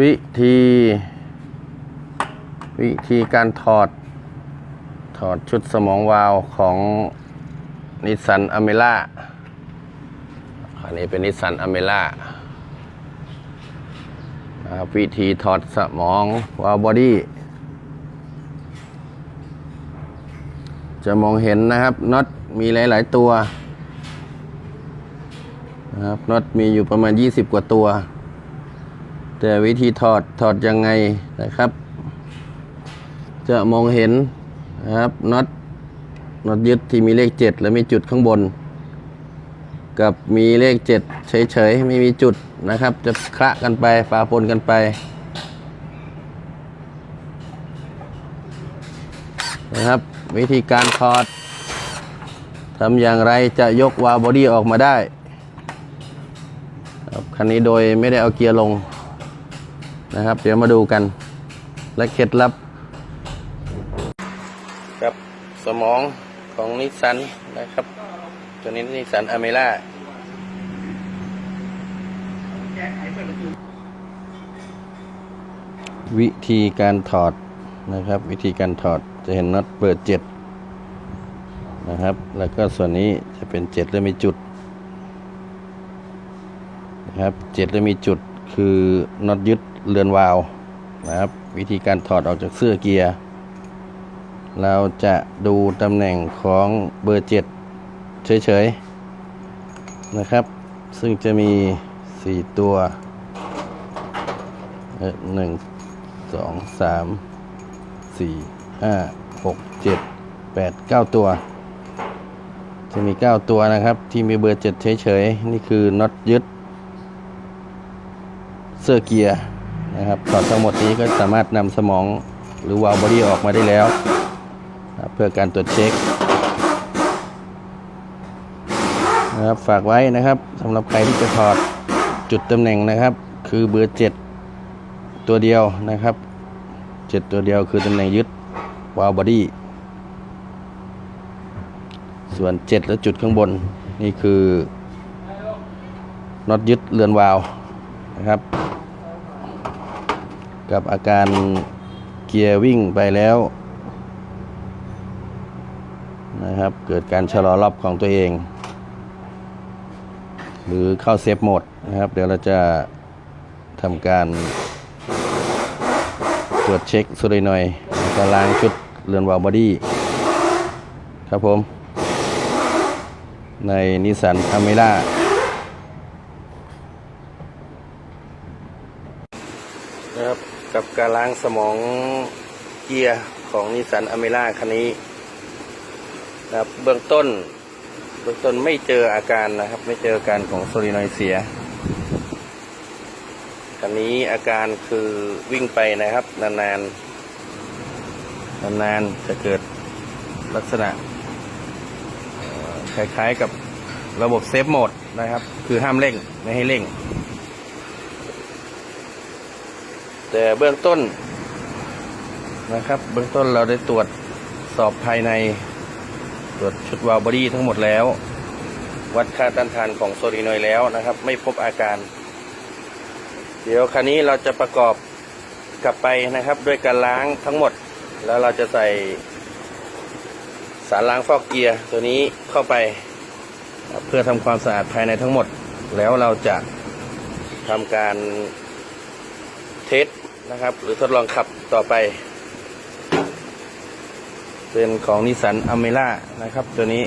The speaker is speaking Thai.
วิธี วิธีการถอด ถอดชุดสมองวาล์วของนิสสันอเมล่าอันนี้เป็นนิสสันอเมล่านะครับวิธีถอดสมองวาล์วบอดี้จะมองเห็นนะครับน็อตมีหลาย ๆ ตัวนะครับน็อตมีอยู่ประมาณ 20 กว่าตัว แต่วิธีถอดถอดยังไงนะครับ จะมองเห็นนะครับน็อตน็อตยึดที่มีเลข 7 และมีจุดข้างบน กับมีเลข 7 เฉยๆ ไม่มีจุดนะครับ จะคละกันไปปาปนกันไปนะครับ วิธีการถอดทำอย่างไรจะยกวาบอดี้ออกมาได้ครับคันนี้โดยไม่ได้เอาเกียร์ลง นะครับ เดี๋ยวมาดูกัน และเคล็ดลับ ครับสมองของนิสสันนะครับ ตัวนี้นิสสันอเมร่าวิธีการถอดนะครับ วิธีการถอดจะเห็นน็อตเปิดเจ็ดนะครับ แล้วก็ส่วนนี้จะเป็นเจ็ดแล้วมีจุดนะครับเจ็ดแล้วมีจุด คือน็อตยึดเรือนวาล์วนะครับ วิธีการถอดออกจากเสื้อเกียร์ เราจะดูตำแหน่งของเบอร์เจ็ดเฉยๆ นะครับ ซึ่งจะมีสี่ตัวเอ่หนึ่งสองสามสี่ห้าหกเจ็ดแปดเก้าตัว จะมีเก้าตัวนะครับ ที่มีเบอร์เจ็ดเฉยๆ นี่คือน็อตยึด เสื้อเกียร์นะครับถอดทั้งหมดนี้ก็สามารถนำสมองหรือวาล์วบอดี้ออกมาได้แล้วนะเพื่อการตรวจเช็คนะครับฝากไว้นะครับสำหรับใครที่จะถอดจุดตำแหน่งนะครับ คือเบอร์เจ็ดตัวเดียวนะครับเจ็ดตัวเดียวคือตำแหน่งยึดวาล์วบอดี้ส่วนเจ็ดและจุดข้างบนนี่คือน็อตยึดเรือนวาล์ว นะครับ กับอาการเกียร์วิ่งไปแล้วนะครับ เกิดการชะลอรอบของตัวเอง หรือเข้าเซฟโหมดนะครับ เดี๋ยวเราจะทำการตรวจเช็คสุดหน่อยล้วก็ล้างชุดเรือนวาล์วบอดี้ครับผม ในนิสสันอเมร่านะครับ การล้างสมองเกียร์ของนิสสันอเมร่าคันนี้นะครับเบื้องต้นเบื้องต้นไม่เจออาการนะครับ ไม่เจออาการของโซลินอยเสียคันนี้อาการคือวิ่งไปนะครับ นานๆนานๆจะเกิดลักษณะคล้ายๆกับระบบเซฟโหมดนะครับ คือห้ามเร่ง ไม่ให้เร่ง แต่เบื้องต้นนะครับ เบื้องต้นเราได้ตรวจสอบภายใน ตรวจชุดวาล์วบอดี้ทั้งหมดแล้ว วัดค่าต้านทานของโซลินอยแล้วนะครับ ไม่พบอาการ เดี๋ยวคันนี้เราจะประกอบกลับไปนะครับ ด้วยการล้างทั้งหมด แล้วเราจะใส่สารล้างฟอกเกียร์ตัวนี้เข้าไป เพื่อทำความสะอาดภายในทั้งหมด แล้วเราจะทำการ ทสนะครับ หรือทดลองขับต่อไป เป็นของนิสันอเมล่านะครับ ตัวนี้